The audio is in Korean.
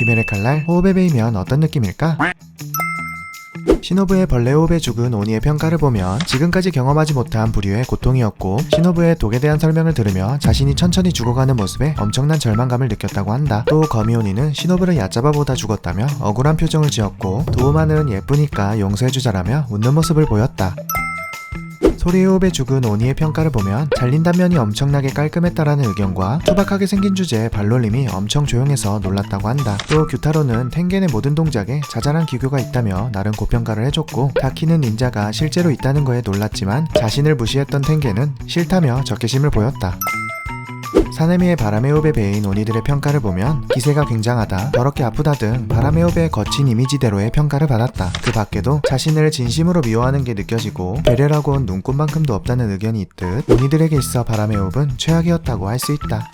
귀멸의 칼날 호흡에 베이면 어떤 느낌일까? 시노부의 벌레 호흡에 죽은 오니의 평가를 보면 지금까지 경험하지 못한 부류의 고통이었고 시노부의 독에 대한 설명을 들으며 자신이 천천히 죽어가는 모습에 엄청난 절망감을 느꼈다고 한다. 또 거미오니는 시노부를 얕잡아보다 죽었다며 억울한 표정을 지었고 도우마는 예쁘니까 용서해주자라며 웃는 모습을 보였다. 소리 호흡에 죽은 오니의 평가를 보면 잘린단 면이 엄청나게 깔끔했다라는 의견과 투박하게 생긴 주제에 발놀림이 엄청 조용해서 놀랐다고 한다. 또 규타로는 텐겐의 모든 동작에 자잘한 기교가 있다며 나름 고평가를 해줬고 다키는 닌자가 실제로 있다는 거에 놀랐지만 자신을 무시했던 텐겐은 싫다며 적개심을 보였다. 사네미의 바람의 호흡에 베인 오니들의 평가를 보면 기세가 굉장하다, 더럽게 아프다 등 바람의 호흡의 거친 이미지대로의 평가를 받았다. 그 밖에도 자신을 진심으로 미워하는 게 느껴지고 배려라곤 눈꽃만큼도 없다는 의견이 있듯 오니들에게 있어 바람의 호흡은 최악이었다고 할 수 있다.